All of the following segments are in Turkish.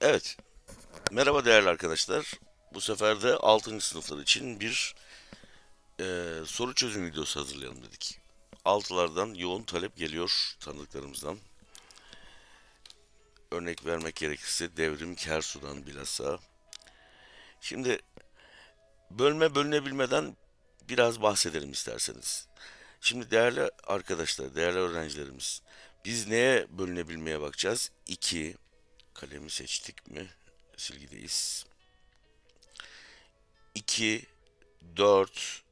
Evet. Merhaba değerli arkadaşlar. Bu sefer de 6. sınıflar için bir e, soru çözüm videosu hazırlayalım dedik. Altılardan yoğun talep geliyor tanıdıklarımızdan. Örnek vermek gerekirse Devrim Kersu'dan bilhassa. Şimdi bölme bölünebilmeden biraz bahsedelim isterseniz. Şimdi değerli arkadaşlar, değerli öğrencilerimiz, biz neye bölünebilmeye bakacağız? 2, kalemi seçtik mi? Silgideyiz. 2, 4,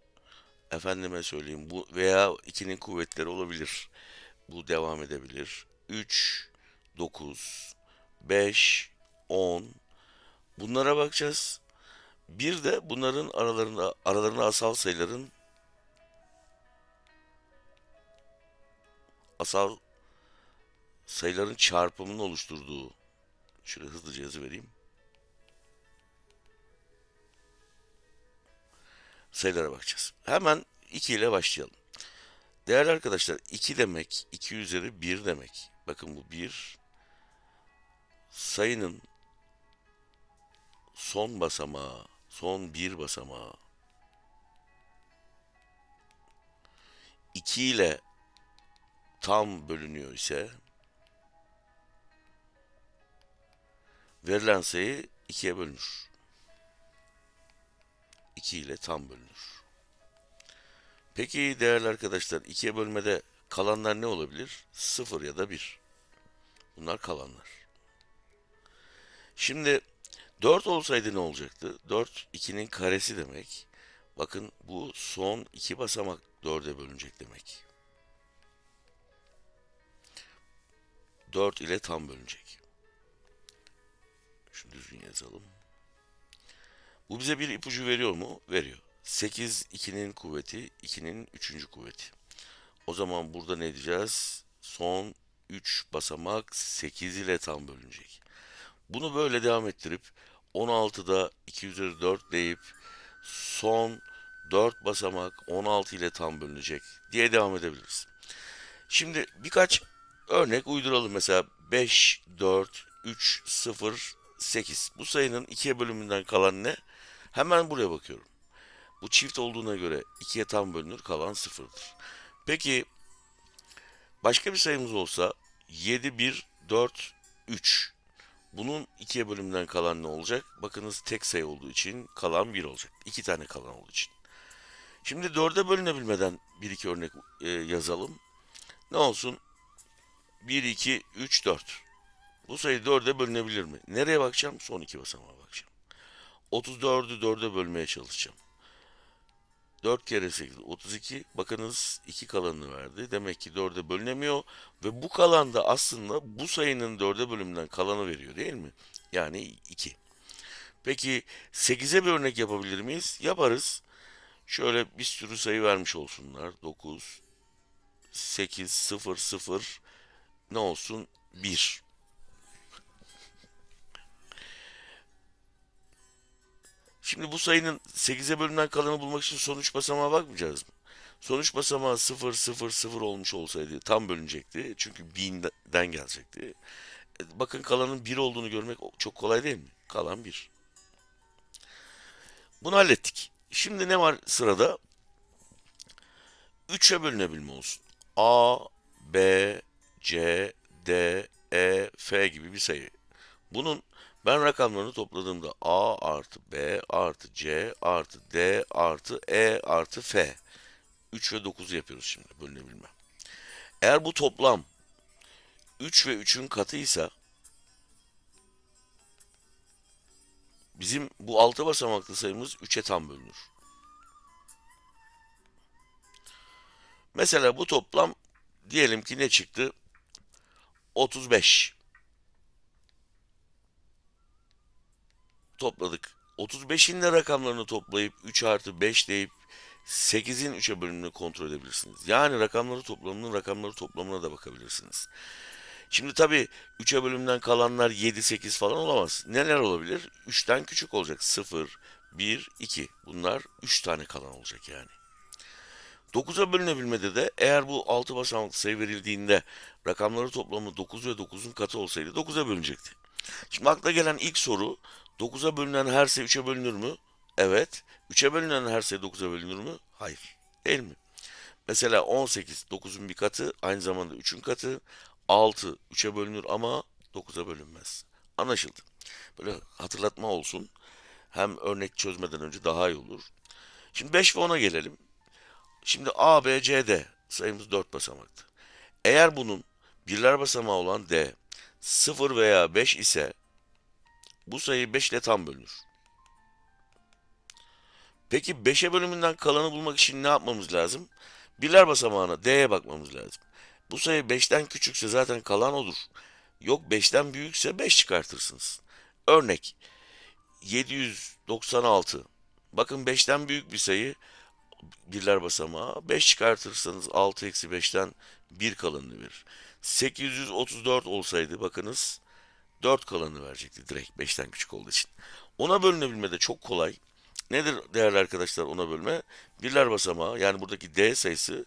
efendime söyleyeyim bu veya 2'nin kuvvetleri olabilir. Bu devam edebilir. 3, 9, 5, 10. Bunlara bakacağız. Bir de bunların aralarında aralarında asal sayıların asal sayıların çarpımını oluşturduğu şöyle hızlıca yazı vereyim. Sayılara bakacağız. Hemen 2 ile başlayalım. Değerli arkadaşlar 2 demek 2 üzeri 1 demek. Bakın bu 1 sayının son basamağı, son bir basamağı 2 ile tam bölünüyor ise verilen sayı 2'ye bölünür. 2 ile tam bölünür. Peki değerli arkadaşlar 2'ye bölmede kalanlar ne olabilir? 0 ya da 1. Bunlar kalanlar. Şimdi 4 olsaydı ne olacaktı? 4 2'nin karesi demek. Bakın bu son iki basamak 4'e bölünecek demek. 4 ile tam bölünecek. Şunu düzgün yazalım. Bu bize bir ipucu veriyor mu? Veriyor. 8 2'nin kuvveti, 2'nin 3. kuvveti. O zaman burada ne diyeceğiz? Son 3 basamak 8 ile tam bölünecek. Bunu böyle devam ettirip 16'da 2 üzeri 4 deyip son 4 basamak 16 ile tam bölünecek diye devam edebiliriz. Şimdi birkaç örnek uyduralım. Mesela 5, 4, 3, 0, 8. Bu sayının 2'ye bölümünden kalan ne? Hemen buraya bakıyorum. Bu çift olduğuna göre 2'ye tam bölünür kalan 0'dır. Peki başka bir sayımız olsa 7, 1, 4, 3. Bunun 2'ye bölümünden kalan ne olacak? Bakınız tek sayı olduğu için kalan 1 olacak. 2 tane kalan olduğu için. Şimdi 4'e bölünebilmeden bir iki örnek e, yazalım. Ne olsun? 1, 2, 3, 4. Bu sayı 4'e bölünebilir mi? Nereye bakacağım? Son iki basamağa bakacağım. 34'ü 4'e bölmeye çalışacağım. 4 kere 8, 32. Bakınız 2 kalanını verdi. Demek ki 4'e bölünemiyor. Ve bu kalan da aslında bu sayının 4'e bölümünden kalanı veriyor değil mi? Yani 2. Peki 8'e bir örnek yapabilir miyiz? Yaparız. Şöyle bir sürü sayı vermiş olsunlar. 9, 8, 0, 0, ne olsun? 1. Şimdi bu sayının 8'e bölünen kalanı bulmak için sonuç basamağa bakmayacağız mı? Sonuç basamağı 0, 0, 0 olmuş olsaydı tam bölünecekti. Çünkü 1000'den gelecekti. E, Bakın kalanın 1 olduğunu görmek çok kolay değil mi? Kalan 1. Bunu hallettik. Şimdi ne var sırada? 3'e bölünebilme olsun. A, B, C, D, E, F gibi bir sayı. Bunun ben rakamlarını topladığımda A artı B artı C artı D artı E artı F. 3 ve 9 yapıyoruz şimdi bölünebilme. Eğer bu toplam 3 ve 3'ün katıysa bizim bu 6 basamaklı sayımız 3'e tam bölünür. Mesela bu toplam diyelim ki ne çıktı? 35. Topladık. 35'in de rakamlarını toplayıp 3 artı 5 deyip 8'in 3'e bölümünü kontrol edebilirsiniz. Yani rakamları toplamının rakamları toplamına da bakabilirsiniz. Şimdi tabii 3'e bölümden kalanlar 7, 8 falan olamaz. Neler olabilir? 3'ten küçük olacak. 0, 1, 2. Bunlar 3 tane kalan olacak yani. 9'a bölünebilmede de eğer bu 6 basamaklı sayı verildiğinde rakamları toplamı 9 ve 9'un katı olsaydı 9'a bölünecekti. Şimdi akla gelen ilk soru 9'a bölünen her sayı 3'e bölünür mü? Evet. 3'e bölünen her sayı 9'a bölünür mü? Hayır. Değil mi? Mesela 18 9'un bir katı aynı zamanda 3'ün katı. 6 3'e bölünür ama 9'a bölünmez. Anlaşıldı. Böyle hatırlatma olsun. Hem örnek çözmeden önce daha iyi olur. Şimdi 5 ve 10'a gelelim. Şimdi A, B, C, D sayımız 4 basamaklı. Eğer bunun birler basamağı olan D 0 veya 5 ise bu sayı 5 ile tam bölünür. Peki 5'e bölümünden kalanı bulmak için ne yapmamız lazım? Birler basamağına D'ye bakmamız lazım. Bu sayı 5'ten küçükse zaten kalan odur. Yok 5'ten büyükse 5 çıkartırsınız. Örnek 796. Bakın 5'ten büyük bir sayı birler basamağı. 5 çıkartırsanız 6 eksi 5'ten 1 kalanını verir. 834 olsaydı bakınız 4 kalanını verecekti direkt 5'ten küçük olduğu için. Ona bölünebilme de çok kolay. Nedir değerli arkadaşlar ona bölme? Birler basamağı yani buradaki D sayısı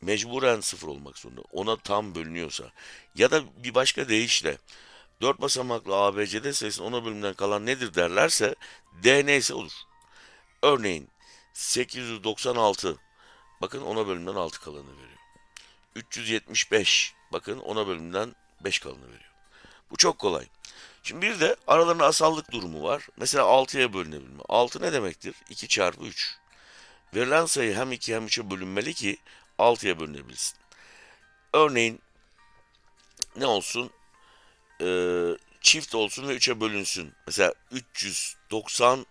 mecburen sıfır olmak zorunda. Ona tam bölünüyorsa ya da bir başka deyişle 4 basamaklı ABCD sayısının ona bölümünden kalan nedir derlerse D neyse olur. Örneğin 896 bakın ona bölümden 6 kalanı veriyor. 375 bakın ona bölümden 5 kalanı veriyor. Bu çok kolay. Şimdi bir de aralarında asallık durumu var. Mesela 6'ya bölünebilme. 6 ne demektir? 2 çarpı 3. Verilen sayı hem 2 hem 3'e bölünmeli ki 6'ya bölünebilsin. Örneğin ne olsun? Ee, çift olsun ve 3'e bölünsün. Mesela 396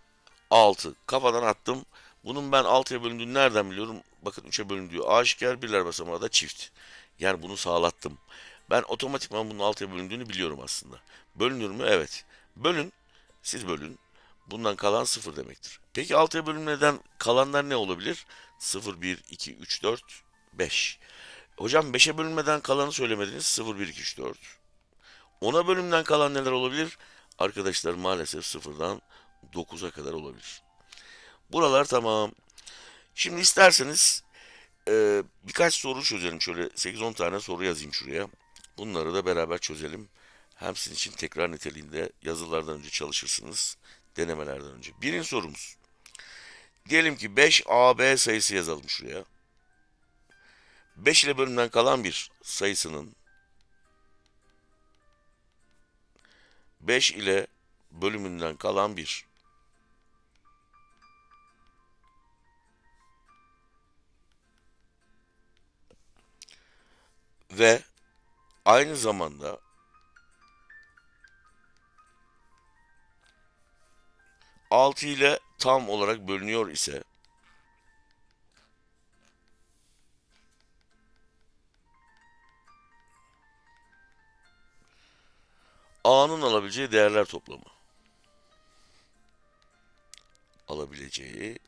kafadan attım. Bunun ben 6'ya bölündüğünü nereden biliyorum? Bakın 3'e bölündüğü aşikar birler basamağı da çift. Yani bunu sağlattım. Ben otomatikman bunun 6'ya bölündüğünü biliyorum aslında. Bölünür mü? Evet. Bölün. Siz bölün. Bundan kalan 0 demektir. Peki 6'ya bölünmeden kalanlar ne olabilir? 0, 1, 2, 3, 4, 5. Hocam 5'e bölünmeden kalanı söylemediniz. 0, 1, 2, 3, 4. 10'a bölümden kalan neler olabilir? Arkadaşlar maalesef 0'dan 9'a kadar olabilir. Buralar tamam. Şimdi isterseniz e, birkaç soru çözelim. Şöyle 8-10 tane soru yazayım şuraya. Bunları da beraber çözelim. Hem sizin için tekrar niteliğinde yazılardan önce çalışırsınız. Denemelerden önce. Birinci sorumuz. Diyelim ki 5AB sayısı yazalım şuraya. 5 ile bölümden kalan bir sayısının 5 ile bölümünden kalan bir ve aynı zamanda altı ile tam olarak bölünüyor ise A'nın alabileceği değerler toplamı. Alabileceği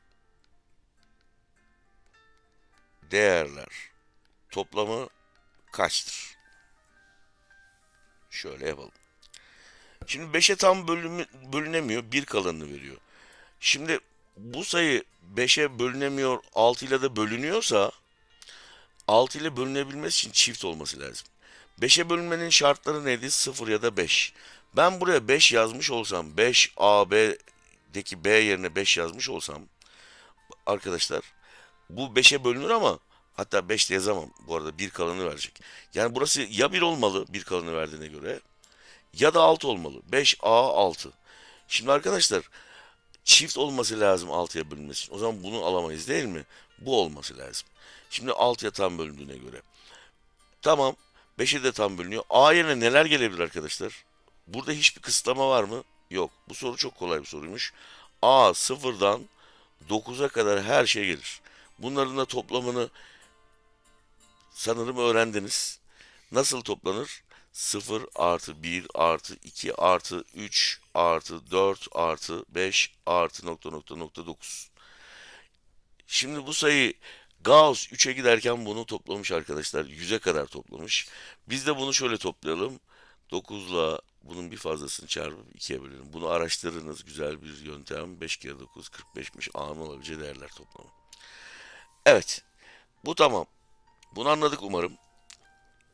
değerler toplamı kaçtır? Şöyle yapalım. Şimdi 5'e tam bölümü, bölünemiyor. 1 kalanını veriyor. Şimdi bu sayı 5'e bölünemiyor 6 ile de bölünüyorsa 6 ile bölünebilmesi için çift olması lazım. 5'e bölünmenin şartları neydi? 0 ya da 5. Ben buraya 5 yazmış olsam 5 AB'deki B yerine 5 yazmış olsam arkadaşlar bu 5'e bölünür ama hatta 5 de yazamam. Bu arada 1 kalanı verecek. Yani burası ya 1 olmalı 1 kalanı verdiğine göre ya da 6 olmalı. 5A 6. Şimdi arkadaşlar çift olması lazım 6'ya bölünmesi. O zaman bunu alamayız değil mi? Bu olması lazım. Şimdi 6'ya tam bölündüğüne göre. Tamam. 5'e de tam bölünüyor. A yerine neler gelebilir arkadaşlar? Burada hiçbir kısıtlama var mı? Yok. Bu soru çok kolay bir soruymuş. A sıfırdan 9'a kadar her şey gelir. Bunların da toplamını sanırım öğrendiniz. Nasıl toplanır? 0 artı 1 artı 2 artı 3 artı 4 artı 5 artı nokta nokta nokta 9. Şimdi bu sayı Gauss 3'e giderken bunu toplamış arkadaşlar. 100'e kadar toplamış. Biz de bunu şöyle toplayalım. 9 ile bunun bir fazlasını çarpıp 2'ye bölelim. Bunu araştırınız. Güzel bir yöntem. 5 kere 9 45'miş. A'nın olabileceği değerler toplamı. Evet. Bu tamam. Bunu anladık umarım.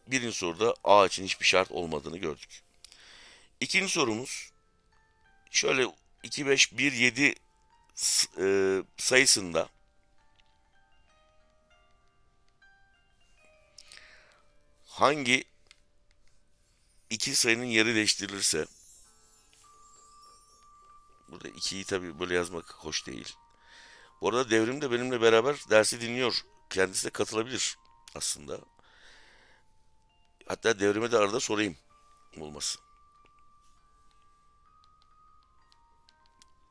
Birinci soruda A için hiçbir şart olmadığını gördük. İkinci sorumuz şöyle 2, 5, 1, 7 s- e, sayısında hangi iki sayının yeri değiştirilirse burada 2'yi tabii böyle yazmak hoş değil. Bu arada devrim de benimle beraber dersi dinliyor. Kendisi de katılabilir aslında. Hatta devrime de arada sorayım olması.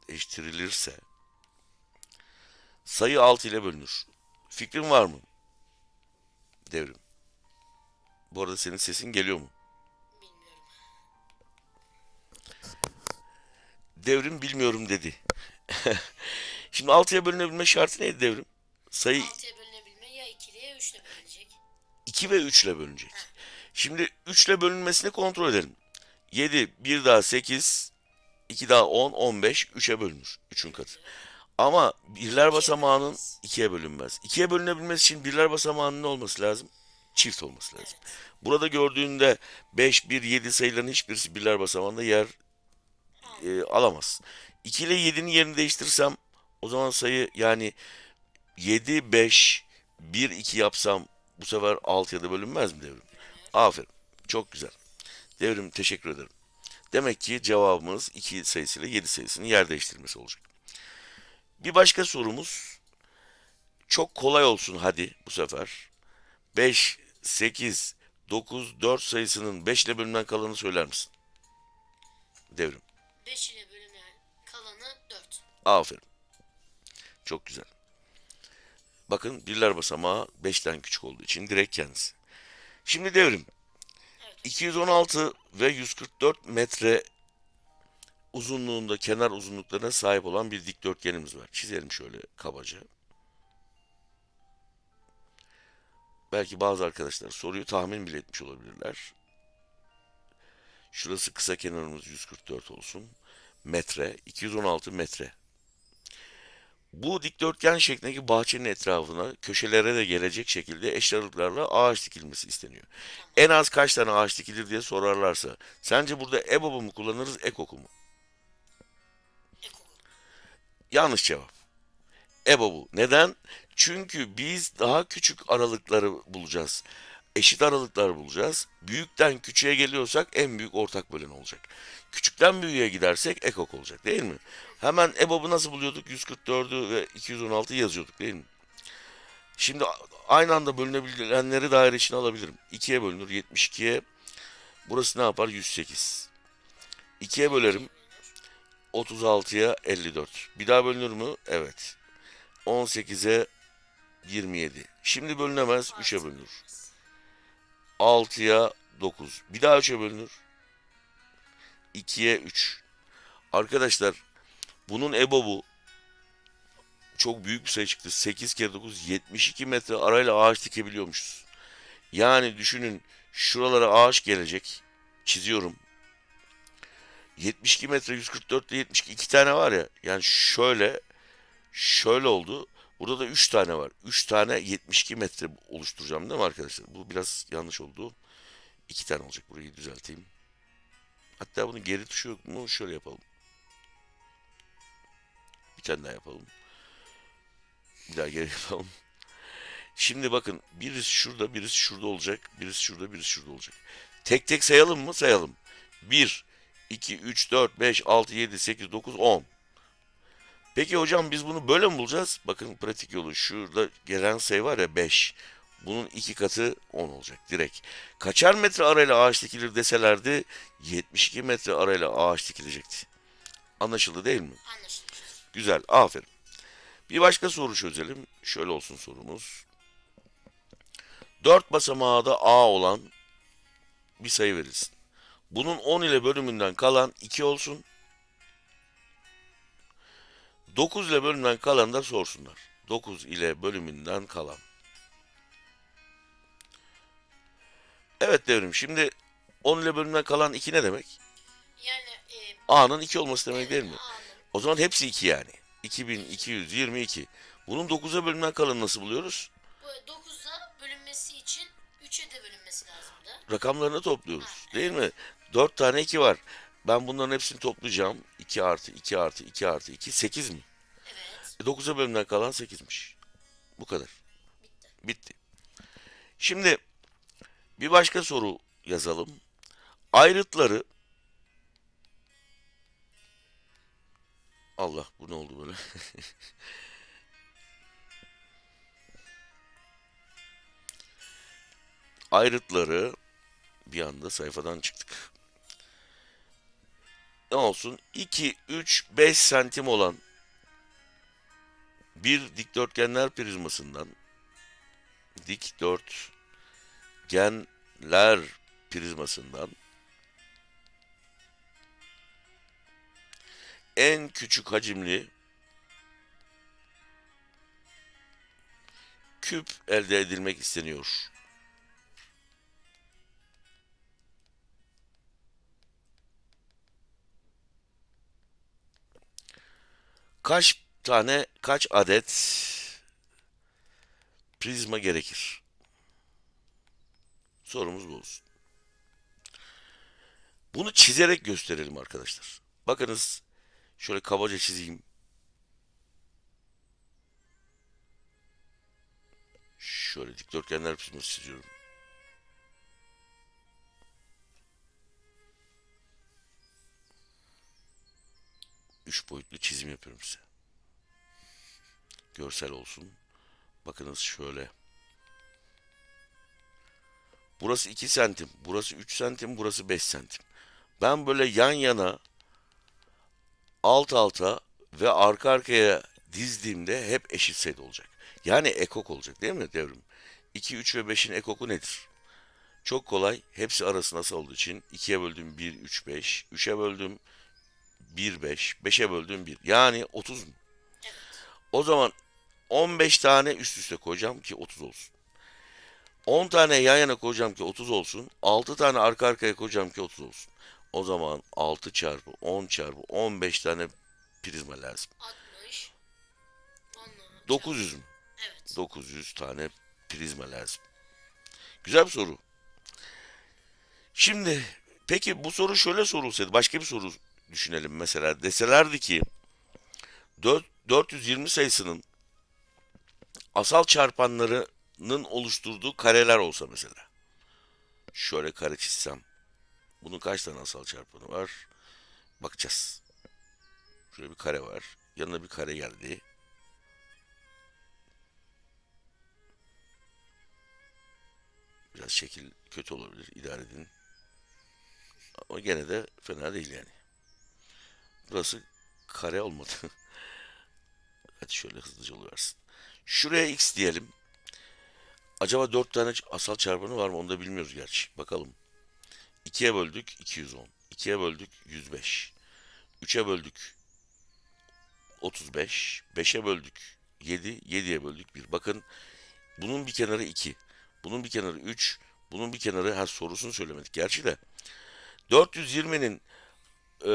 Değiştirilirse sayı 6 ile bölünür. Fikrin var mı? Devrim. Bu arada senin sesin geliyor mu? Devrim bilmiyorum dedi. Şimdi 6'ya bölünebilme şartı neydi devrim? Sayı 6'ya 2 ve 3 ile bölünecek. Şimdi 3 ile bölünmesini kontrol edelim. 7, 1 daha 8, 2 daha 10, 15, 3'e bölünür. 3'ün katı. Ama birler basamağının bölünmez. 2'ye bölünmez. 2'ye bölünebilmesi için birler basamağının ne olması lazım? Çift olması lazım. Burada gördüğünde 5, 1, 7 sayıların hiçbirisi birler basamağında yer e, alamaz. 2 ile 7'nin yerini değiştirsem o zaman sayı yani 7, 5, 1, 2 yapsam bu sefer 6'ya da bölünmez mi devrim? Aferin. Çok güzel. Devrim teşekkür ederim. Demek ki cevabımız 2 sayısıyla 7 sayısının yer değiştirmesi olacak. Bir başka sorumuz çok kolay olsun hadi bu sefer. 5, 8, 9, 4 sayısının 5 ile bölünen kalanını söyler misin? Devrim. 5 ile bölünen kalanı 4. Aferin. Çok güzel. Bakın birler basamağı 5'ten küçük olduğu için direkt kendisi. Şimdi devrim. Evet. 216 ve 144 metre uzunluğunda kenar uzunluklarına sahip olan bir dikdörtgenimiz var. Çizelim şöyle kabaca. Belki bazı arkadaşlar soruyu tahmin bile etmiş olabilirler. Şurası kısa kenarımız 144 olsun. Metre, 216 metre. Bu dikdörtgen şeklindeki bahçenin etrafına köşelere de gelecek şekilde eşit aralıklarla ağaç dikilmesi isteniyor. En az kaç tane ağaç dikilir diye sorarlarsa sence burada EBOB'u mu kullanırız EKOK'u mu? Yanlış cevap. EBOB'u. Neden? Çünkü biz daha küçük aralıkları bulacağız. Eşit aralıklar bulacağız. Büyükten küçüğe geliyorsak en büyük ortak bölen olacak. Küçükten büyüğe gidersek ekok olacak değil mi? Hemen EBOB'u nasıl buluyorduk? 144'ü ve 216'yı yazıyorduk değil mi? Şimdi aynı anda bölünebilenleri daire içine alabilirim. 2'ye bölünür 72'ye. Burası ne yapar? 108. 2'ye bölerim 36'ya 54. Bir daha bölünür mü? Evet. 18'e 27. Şimdi bölünemez 3'e bölünür. 6'ya 9. Bir daha 3'e bölünür. 2'ye 3. Arkadaşlar bunun EBOB'u çok büyük bir sayı çıktı. 8 kere 9 72 metre arayla ağaç dikebiliyormuşuz. Yani düşünün şuralara ağaç gelecek. Çiziyorum. 72 metre 144 ile 72 iki tane var ya. Yani şöyle şöyle oldu. Burada da 3 tane var. 3 tane 72 metre oluşturacağım değil mi arkadaşlar? Bu biraz yanlış oldu. 2 tane olacak. Burayı düzelteyim. Hatta bunun geri tuşu yok mu? Şöyle yapalım. Bir daha yapalım. Bir daha geri yapalım. Şimdi bakın birisi şurada, birisi şurada olacak. Birisi şurada, birisi şurada olacak. Tek tek sayalım mı? Sayalım. 1, 2, 3, 4, 5, 6, 7, 8, 9, 10. Peki hocam biz bunu böyle mi bulacağız? Bakın pratik yolu şurada gelen sayı var ya 5. Bunun iki katı 10 olacak direkt. Kaçar metre arayla ağaç dikilir deselerdi 72 metre arayla ağaç dikilecekti. Anlaşıldı değil mi? Anlaşıldı. Güzel, aferin. Bir başka soru çözelim. Şöyle olsun sorumuz. 4 basamağı da A olan bir sayı verilsin. Bunun 10 ile bölümünden kalan 2 olsun. 9 ile bölümünden kalan da sorsunlar. 9 ile bölümünden kalan. Evet devrim. Şimdi 10 ile bölümünden kalan 2 ne demek? Yani e, A'nın 2 olması demek değil mi? A'nın O zaman hepsi 2 yani. 2222. Bunun 9'a bölümden kalanı nasıl buluyoruz? bu 9'a bölünmesi için 3'e de bölünmesi lazımdı. Rakamlarını topluyoruz. Değil mi? 4 tane 2 var. Ben bunların hepsini toplayacağım. 2 artı 2 artı 2 artı 2 8 mi? Evet. E, 9'a bölümden kalan 8'miş. Bu kadar. Bitti. Bitti. Şimdi bir başka soru yazalım. Ayrıtları Allah bu ne oldu böyle? Ayrıtları bir anda sayfadan çıktık. Ne olsun? 2, 3, 5 santim olan bir dikdörtgenler prizmasından dikdörtgenler prizmasından en küçük hacimli küp elde edilmek isteniyor. Kaç tane, kaç adet prizma gerekir? Sorumuz bu olsun. Bunu çizerek gösterelim arkadaşlar. Bakınız şöyle kabaca çizeyim. Şöyle dikdörtgenler prizması çiziyorum. Üç boyutlu çizim yapıyorum size. Görsel olsun. Bakınız şöyle. Burası 2 santim, burası 3 santim, burası 5 santim. Ben böyle yan yana, alt alta ve arka arkaya dizdiğimde hep eşit sayıda olacak. Yani ekok olacak değil mi devrim? 2, 3 ve 5'in ekoku nedir? Çok kolay. Hepsi arası nasıl olduğu için 2'ye böldüm 1, 3, 5. 3'e böldüm 1, 5. 5'e böldüm 1. Yani 30 mu? O zaman 15 tane üst üste koyacağım ki 30 olsun. 10 tane yan yana koyacağım ki 30 olsun. 6 tane arka arkaya koyacağım ki 30 olsun. O zaman 6 çarpı 10 çarpı 15 tane prizma lazım. 60. Onunla. 900 mü? Evet. 900 tane prizma lazım. Güzel bir soru. Şimdi peki bu soru şöyle sorulsaydı başka bir soru düşünelim mesela. Deselerdi ki 4, 420 sayısının asal çarpanlarının oluşturduğu kareler olsa mesela. Şöyle kare çizsem. Bunun kaç tane asal çarpanı var? Bakacağız. Şöyle bir kare var. Yanına bir kare geldi. Biraz şekil kötü olabilir. idare edin. Ama gene de fena değil yani. Burası kare olmadı. Hadi şöyle hızlıca oluversin. Şuraya x diyelim. Acaba 4 tane asal çarpanı var mı onu da bilmiyoruz gerçi. Bakalım. 2'ye böldük 210. 2'ye böldük 105. 3'e böldük 35. 5'e böldük 7. 7'ye böldük 1. Bakın bunun bir kenarı 2. Bunun bir kenarı 3. Bunun bir kenarı ha sorusunu söylemedik gerçi de. 420'nin e,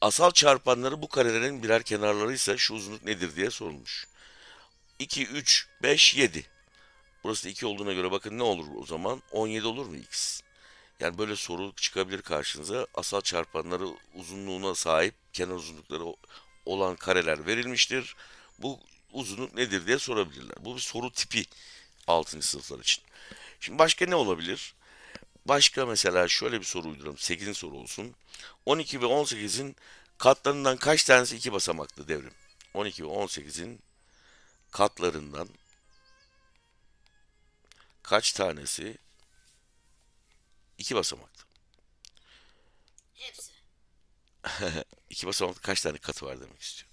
asal çarpanları bu karelerin birer kenarlarıysa şu uzunluk nedir diye sorulmuş. 2, 3, 5, 7. Burası da 2 olduğuna göre bakın ne olur o zaman? 17 olur mu x? Yani böyle soru çıkabilir karşınıza. Asal çarpanları uzunluğuna sahip kenar uzunlukları olan kareler verilmiştir. Bu uzunluk nedir diye sorabilirler. Bu bir soru tipi 6. sınıflar için. Şimdi başka ne olabilir? Başka mesela şöyle bir soru uyduralım. 8. soru olsun. 12 ve 18'in katlarından kaç tanesi iki basamaklı devrim? 12 ve 18'in katlarından kaç tanesi iki basamaklı? Hepsi. İki basamaklı kaç tane katı var demek istiyor.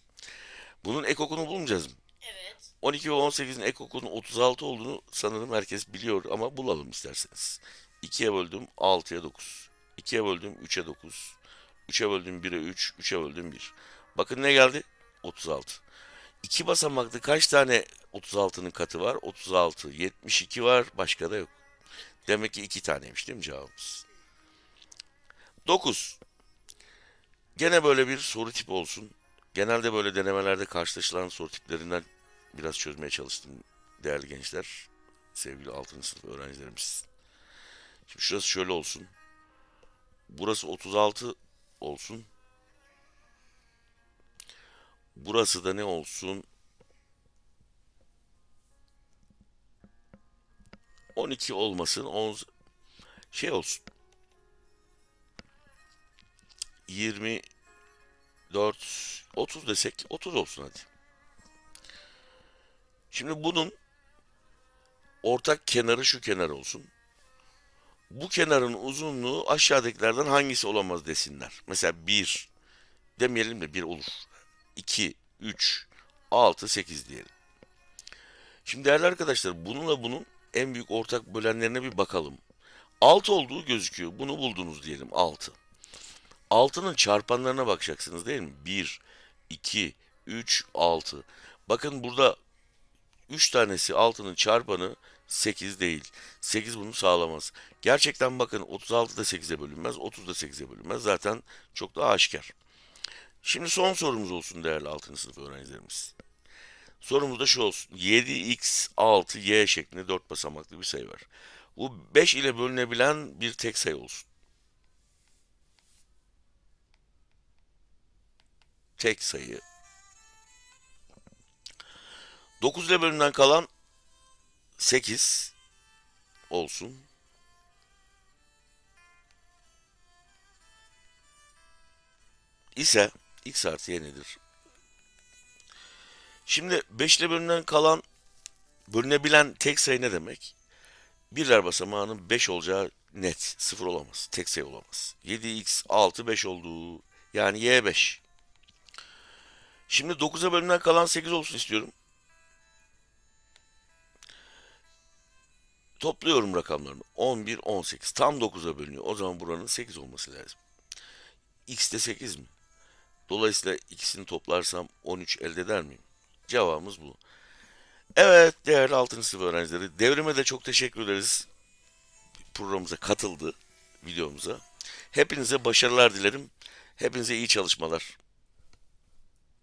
Bunun ekokunu bulmayacağız mı? Evet. 12 ve 18'in ekokunun 36 olduğunu sanırım herkes biliyor ama bulalım isterseniz. 2'ye böldüm 6'ya 9. 2'ye böldüm 3'e 9. 3'e böldüm 1'e 3. 3'e böldüm 1. Bakın ne geldi? 36. İki basamaklı kaç tane 36'nın katı var? 36. 72 var. Başka da yok. Demek ki iki taneymiş değil mi cevabımız? 9. Gene böyle bir soru tipi olsun. Genelde böyle denemelerde karşılaşılan soru tiplerinden biraz çözmeye çalıştım değerli gençler. Sevgili 6. sınıf öğrencilerimiz. Şimdi şurası şöyle olsun. Burası 36 olsun. Burası da ne olsun? 12 olmasın. 10 şey olsun. 24 30 desek 30 olsun hadi. Şimdi bunun ortak kenarı şu kenar olsun. Bu kenarın uzunluğu aşağıdakilerden hangisi olamaz desinler. Mesela 1 demeyelim de 1 olur. 2, 3, 6, 8 diyelim. Şimdi değerli arkadaşlar bununla bunun en büyük ortak bölenlerine bir bakalım. 6 olduğu gözüküyor. Bunu buldunuz diyelim 6. 6'nın çarpanlarına bakacaksınız değil mi? 1, 2, 3, 6. Bakın burada 3 tanesi 6'nın çarpanı 8 değil. 8 bunu sağlamaz. Gerçekten bakın 36 da 8'e bölünmez. 30 da 8'e bölünmez. Zaten çok daha aşikar. Şimdi son sorumuz olsun değerli 6. sınıf öğrencilerimiz. Sorumuz da şu olsun. 7x 6y şeklinde 4 basamaklı bir sayı var. Bu 5 ile bölünebilen bir tek sayı olsun. Tek sayı. 9 ile bölümden kalan 8 olsun. ise x artı y nedir? Şimdi 5 ile bölünen kalan bölünebilen tek sayı ne demek? Birler basamağının 5 olacağı net. Sıfır olamaz. Tek sayı olamaz. 7x 6 5 olduğu yani y 5. Şimdi 9'a bölünen kalan 8 olsun istiyorum. Topluyorum rakamlarını. 11, 18. Tam 9'a bölünüyor. O zaman buranın 8 olması lazım. X de 8 mi? Dolayısıyla ikisini toplarsam 13 elde eder miyim? Cevabımız bu. Evet değerli 6. sınıf öğrencileri. Devrime de çok teşekkür ederiz. Programımıza katıldı. Videomuza. Hepinize başarılar dilerim. Hepinize iyi çalışmalar.